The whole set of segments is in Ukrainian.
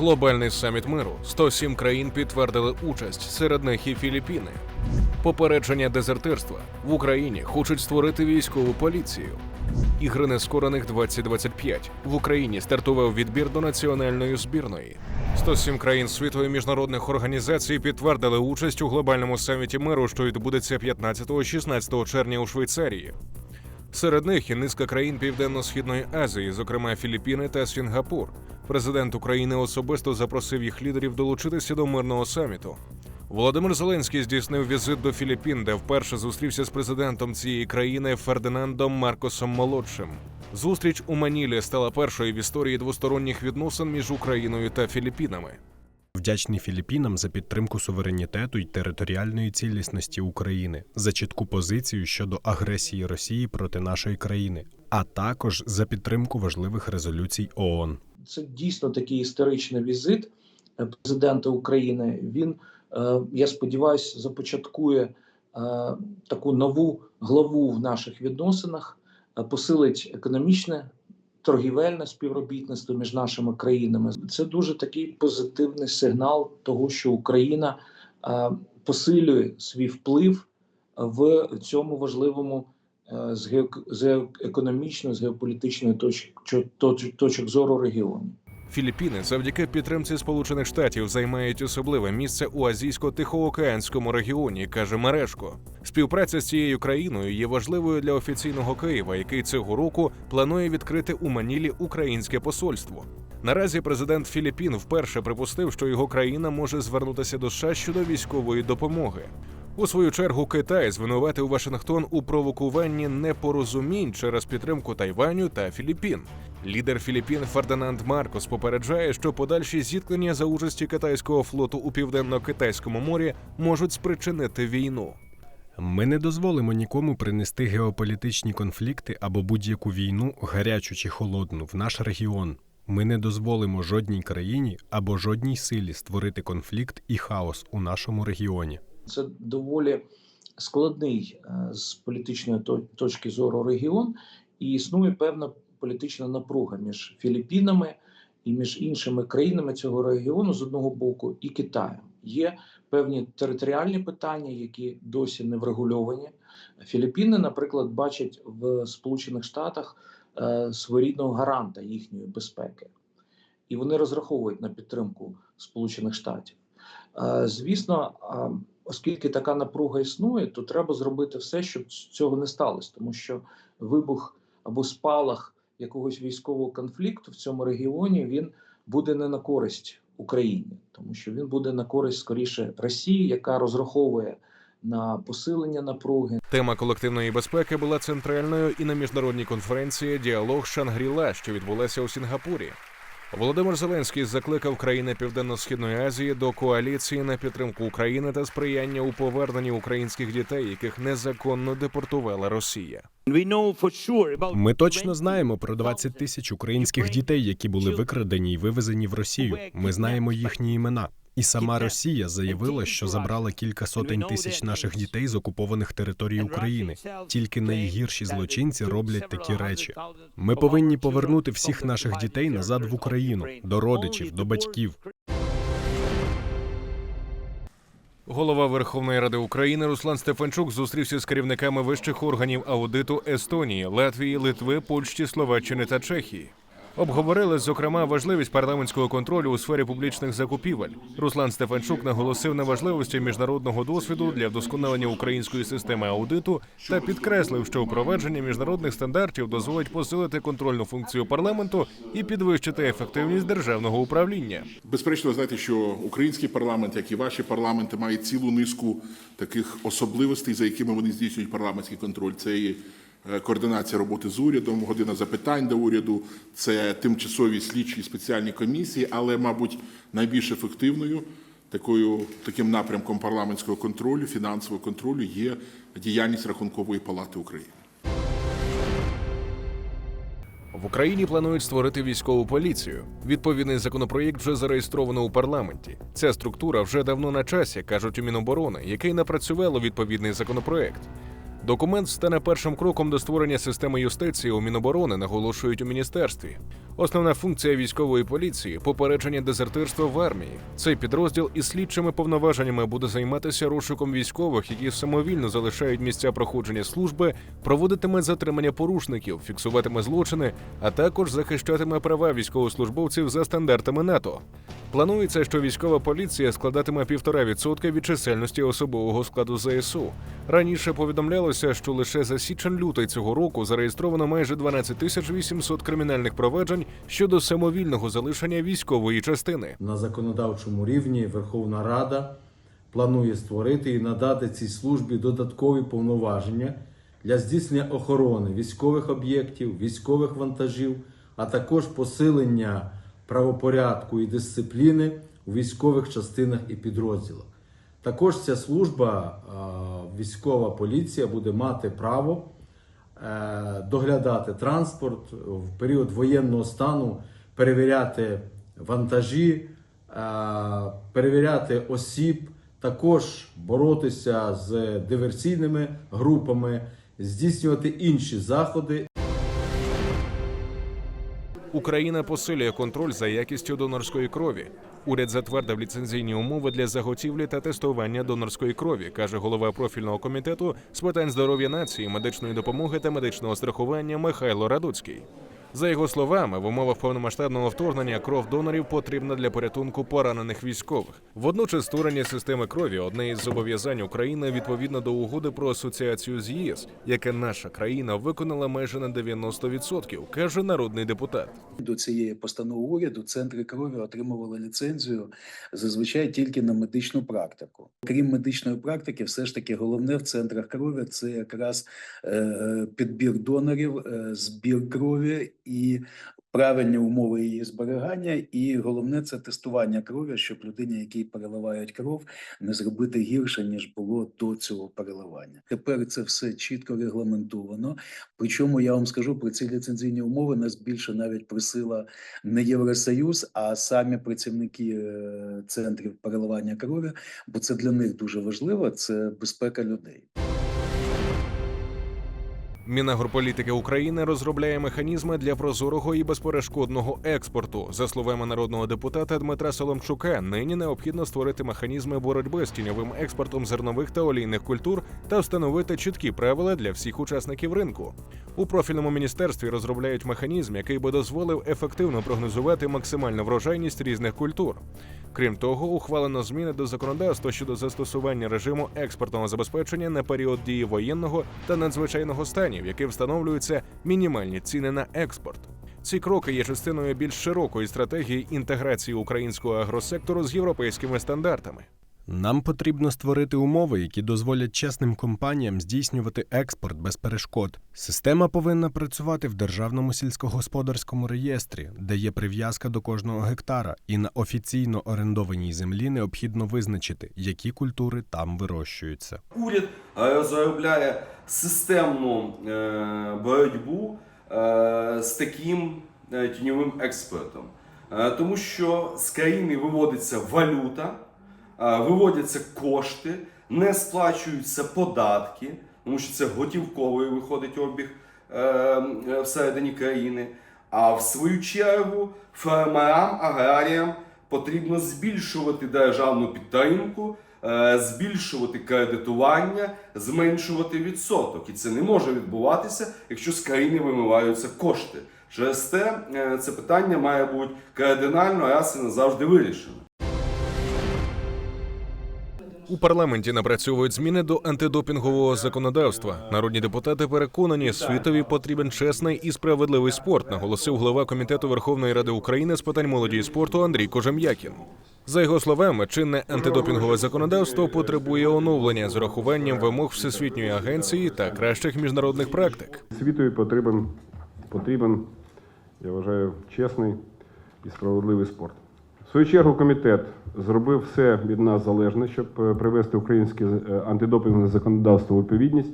Глобальний саміт миру 107 країн підтвердили участь, серед них і Філіппіни. Попередження дезертирства в Україні хочуть створити військову поліцію. Ігри нескорених 2025 в Україні стартував відбір до національної збірної. 107 країн світу і міжнародних організацій підтвердили участь у глобальному саміті миру, що відбудеться 15-16 червня у Швейцарії. Серед них і низка країн Південно-Східної Азії, зокрема Філіппіни та Сінгапур. Президент України особисто запросив їх лідерів долучитися до мирного саміту. Володимир Зеленський здійснив візит до Філіппін, де вперше зустрівся з президентом цієї країни Фердинандом Маркосом Молодшим. Зустріч у Манілі стала першою в історії двосторонніх відносин між Україною та Філіппінами. Вдячний Філіппінам за підтримку суверенітету й територіальної цілісності України, за чітку позицію щодо агресії Росії проти нашої країни, а також за підтримку важливих резолюцій ООН. Це дійсно такий історичний візит е, президента України. Він, е, я сподіваюся, започаткує е, таку нову главу в наших відносинах, посилить економічне. Торгівельне співробітництво між нашими країнами це дуже такий позитивний сигнал того, що Україна посилює свій вплив в цьому важливому з, геок- з економічної, з геополітичної точок зору регіону. Філіппіни завдяки підтримці Сполучених Штатів займають особливе місце у азійсько-тихоокеанському регіоні, каже Мережко. Співпраця з цією країною є важливою для офіційного Києва, який цього року планує відкрити у Манілі українське посольство. Наразі президент Філіппін вперше припустив, що його країна може звернутися до США щодо військової допомоги. У свою чергу Китай звинуватив Вашингтон у провокуванні непорозумінь через підтримку Тайваню та Філіппін. Лідер Філіппін Фердинанд Маркос попереджає, що подальші зіткнення за участі китайського флоту у південно-китайському морі можуть спричинити війну. Ми не дозволимо нікому принести геополітичні конфлікти або будь-яку війну, гарячу чи холодну, в наш регіон. Ми не дозволимо жодній країні або жодній силі створити конфлікт і хаос у нашому регіоні. Це доволі складний е, з політичної точки зору регіон, і існує певна політична напруга між Філіппінами і між іншими країнами цього регіону з одного боку і Китаєм. Є певні територіальні питання, які досі не врегульовані. Філіппіни, наприклад, бачать в Сполучених Штатах е, своєрідного гаранта їхньої безпеки, і вони розраховують на підтримку Сполучених Штатів. Е, Звісно, оскільки така напруга існує, то треба зробити все, щоб цього не сталося, тому що вибух або спалах якогось військового конфлікту в цьому регіоні він буде не на користь Україні, тому що він буде на користь скоріше Росії, яка розраховує на посилення напруги, Тема колективної безпеки була центральною і на міжнародній конференції Діалог Шангріла, що відбулася у Сінгапурі. Володимир Зеленський закликав країни Південно-Східної Азії до коаліції на підтримку України та сприяння у поверненні українських дітей, яких незаконно депортувала Росія. Ми точно знаємо про 20 тисяч українських дітей, які були викрадені і вивезені в Росію. Ми знаємо їхні імена. І сама Росія заявила, що забрала кілька сотень тисяч наших дітей з окупованих територій України. Тільки найгірші злочинці роблять такі речі. Ми повинні повернути всіх наших дітей назад в Україну, до родичів, до батьків. Голова Верховної Ради України Руслан Стефанчук зустрівся з керівниками вищих органів аудиту Естонії, Латвії, Литви, Польщі, Словаччини та Чехії. Обговорили, зокрема, важливість парламентського контролю у сфері публічних закупівель. Руслан Стефанчук наголосив на важливості міжнародного досвіду для вдосконалення української системи аудиту та підкреслив, що впровадження міжнародних стандартів дозволить посилити контрольну функцію парламенту і підвищити ефективність державного управління. Безперечно, знаєте, що український парламент, як і ваші парламенти, має цілу низку таких особливостей, за якими вони здійснюють парламентський контроль. Це і координація роботи з урядом, година запитань до уряду, це тимчасові слідчі спеціальні комісії, але, мабуть, найбільш ефективною такою таким напрямком парламентського контролю, фінансового контролю є діяльність Рахункової палати України. В Україні планують створити військову поліцію. Відповідний законопроєкт вже зареєстровано у парламенті. Ця структура вже давно на часі, кажуть у Міноборони, який напрацювало відповідний законопроєкт. Документ стане першим кроком до створення системи юстиції у Міноборони, наголошують у міністерстві. Основна функція військової поліції попередження дезертирства в армії. Цей підрозділ із слідчими повноваженнями буде займатися розшуком військових, які самовільно залишають місця проходження служби, проводитиме затримання порушників, фіксуватиме злочини, а також захищатиме права військовослужбовців за стандартами НАТО. Планується, що військова поліція складатиме 1,5% від чисельності особового складу ЗСУ. Раніше повідомлялося, що лише за січень-лютий цього року зареєстровано майже 12 тисяч 800 кримінальних проваджень щодо самовільного залишення військової частини. на законодавчому рівні Верховна Рада планує створити і надати цій службі додаткові повноваження для здійснення охорони військових об'єктів, військових вантажів, а також посилення правопорядку і дисципліни у військових частинах і підрозділах. Також ця служба, е, військова поліція, буде мати право е, доглядати транспорт в період воєнного стану, перевіряти вантажі, е, перевіряти осіб, також боротися з диверсійними групами, здійснювати інші заходи Україна посилює контроль за якістю донорської крові. Уряд затвердив ліцензійні умови для заготівлі та тестування донорської крові, каже голова профільного комітету з питань здоров'я нації, медичної допомоги та медичного страхування Михайло Радуцький. За його словами, в умовах повномасштабного вторгнення кров донорів потрібна для порятунку поранених військових. Водночас створення системи крові одне із зобов'язань України відповідно до угоди про асоціацію з ЄС, яке наша країна виконала майже на 90%, каже народний депутат. До цієї постанови уряду центри крові отримували ліцензію зазвичай тільки на медичну практику. Крім медичної практики, все ж таки головне в центрах крові це якраз е, підбір донорів, е, збір крові і правильні умови її зберігання. І головне це тестування крові, щоб людині, якій переливають кров, не зробити гірше ніж було до цього переливання. Тепер це все чітко регламентовано. Причому я вам скажу про ці ліцензійні умови нас більше навіть просила не Євросоюз, а самі працівники е, центрів переливання крові, бо це для них дуже важливо. Це безпека людей. Мінагорполітики України розробляє механізми для прозорого і безперешкодного експорту. За словами народного депутата Дмитра Соломчука, нині необхідно створити механізми боротьби з тіньовим експортом зернових та олійних культур та встановити чіткі правила для всіх учасників ринку. У профільному міністерстві розробляють механізм, який би дозволив ефективно прогнозувати максимальну врожайність різних культур. Крім того, ухвалено зміни до законодавства щодо застосування режиму експортного забезпечення на період дії воєнного та надзвичайного станів, які встановлюються мінімальні ціни на експорт. Ці кроки є частиною більш широкої стратегії інтеграції українського агросектору з європейськими стандартами. Нам потрібно створити умови, які дозволять чесним компаніям здійснювати експорт без перешкод. Система повинна працювати в державному сільськогосподарському реєстрі, де є прив'язка до кожного гектара, і на офіційно орендованій землі необхідно визначити, які культури там вирощуються. Уряд е, заробляє системну е, боротьбу е, з таким тіньовим експертом. Е, Тому що з країни виводиться валюта, виводяться кошти, не сплачуються податки, тому що це готівковий виходить обіг е, е, всередині країни. А в свою чергу фермерам, аграріям потрібно збільшувати державну підтримку, е, збільшувати кредитування, зменшувати відсоток. І це не може відбуватися, якщо з країни вимиваються кошти. Через те е, це питання має бути кардинально раз і назавжди вирішено. У парламенті напрацьовують зміни до антидопінгового законодавства. Народні депутати переконані, світові потрібен чесний і справедливий спорт, наголосив глава комітету Верховної Ради України з питань молоді і спорту Андрій Кожем'якін. За його словами, чинне антидопінгове законодавство потребує оновлення з урахуванням вимог всесвітньої агенції та кращих міжнародних практик. Світові потрібен, потрібен, я вважаю, чесний і справедливий спорт. Свою чергу комітет зробив все від нас залежне, щоб е, привести українське е, антидопінгове законодавство у відповідність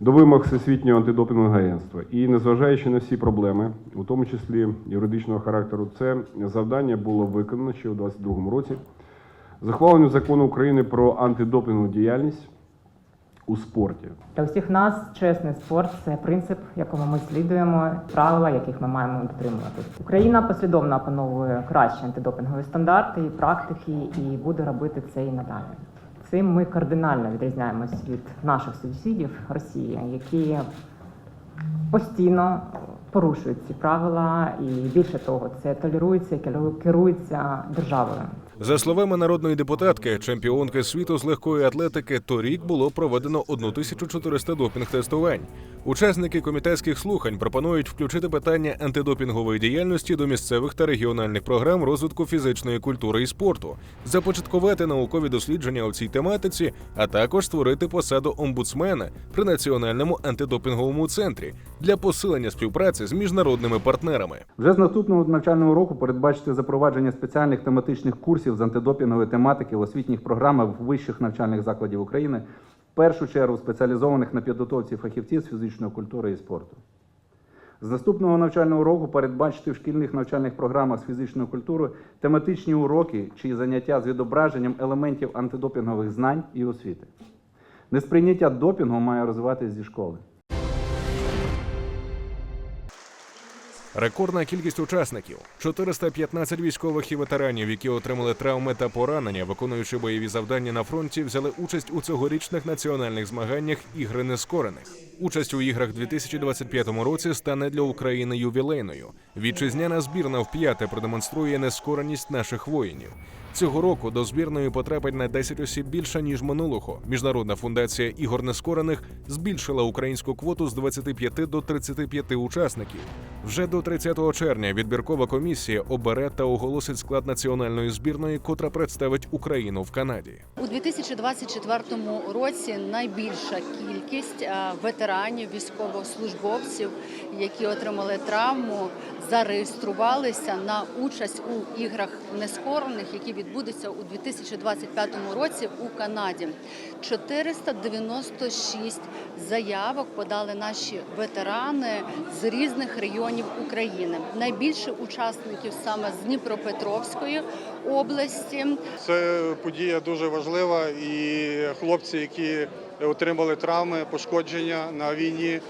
до вимог Всесвітнього антидопінгового агентства. І незважаючи на всі проблеми, у тому числі юридичного характеру, це завдання було виконано ще у 2022 році. Захваленню закону України про антидопінгову діяльність у спорті. Для усіх нас чесний спорт це принцип, якому ми слідуємо, правила, яких ми маємо дотримуватись. Україна послідовно опановує кращі антидопінгові стандарти і практики, і буде робити це і надалі. Цим ми кардинально відрізняємось від наших сусідів Росії, які постійно порушують ці правила, і більше того, це толерується і керу- керується державою. За словами народної депутатки, чемпіонки світу з легкої атлетики, торік було проведено 1400 допінг-тестувань. Учасники комітетських слухань пропонують включити питання антидопінгової діяльності до місцевих та регіональних програм розвитку фізичної культури і спорту, започаткувати наукові дослідження у цій тематиці, а також створити посаду омбудсмена при національному антидопінговому центрі для посилення співпраці з міжнародними партнерами. Вже з наступного навчального року передбачити запровадження спеціальних тематичних курсів з антидопінгової тематики в освітніх програмах вищих навчальних закладів України, в першу чергу спеціалізованих на підготовці фахівців з фізичної культури і спорту. З наступного навчального року передбачити в шкільних навчальних програмах з фізичної культури тематичні уроки чи заняття з відображенням елементів антидопінгових знань і освіти. Несприйняття допінгу має розвиватися зі школи. Рекордна кількість учасників 415 військових і ветеранів, які отримали травми та поранення, виконуючи бойові завдання на фронті, взяли участь у цьогорічних національних змаганнях ігри нескорених. Участь у іграх 2025 році стане для України ювілейною. Вітчизняна збірна вп'яте продемонструє нескореність наших воїнів. Цього року до збірної потрапить на 10 осіб більше ніж минулого. Міжнародна фундація ігор нескорених збільшила українську квоту з 25 до 35 учасників. Вже до 30 червня відбіркова комісія обере та оголосить склад національної збірної, котра представить Україну в Канаді. У 2024 році найбільша кількість ветеранів, військовослужбовців, які отримали травму, зареєструвалися на участь у іграх нескорених, які відбудуться у 2025 році у Канаді. 496 заявок подали наші ветерани з різних регіонів України. Найбільше учасників саме з Дніпропетровської області. Це подія дуже важлива, і хлопці, які отримали травми, пошкодження на війні,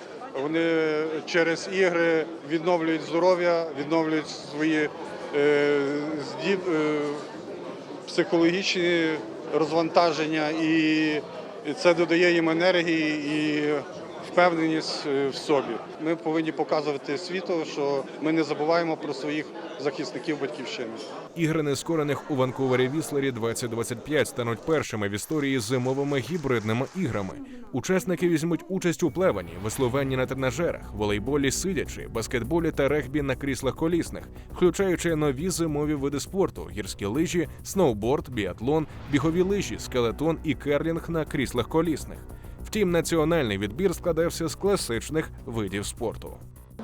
вони через ігри відновлюють здоров'я, відновлюють свої е, е, психологічні розвантаження, і це додає їм енергії і впевненість е, в собі. Ми повинні показувати світу, що ми не забуваємо про своїх захисників батьківщини. Ігри нескорених у Ванкувері Віслері 2025 стануть першими в історії зимовими гібридними іграми. Учасники візьмуть участь у плаванні, веслуванні на тренажерах, волейболі сидячи, баскетболі та регбі на кріслах колісних, включаючи нові зимові види спорту: гірські лижі, сноуборд, біатлон, бігові лижі, скелетон і керлінг на кріслах колісних. Втім, національний відбір складався з класичних видів спорту.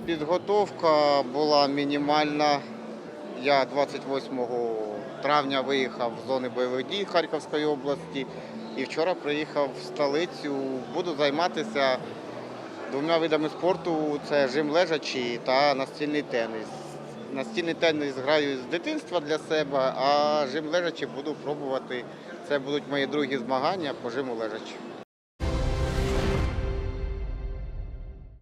Підготовка була мінімальна. Я 28 травня виїхав з зони бойових дій Харківської області і вчора приїхав в столицю. Буду займатися двома видами спорту: це жим лежачий та настільний теніс. Настільний теніс граю з дитинства для себе, а жим лежачий буду пробувати. Це будуть мої другі змагання по жиму лежачі.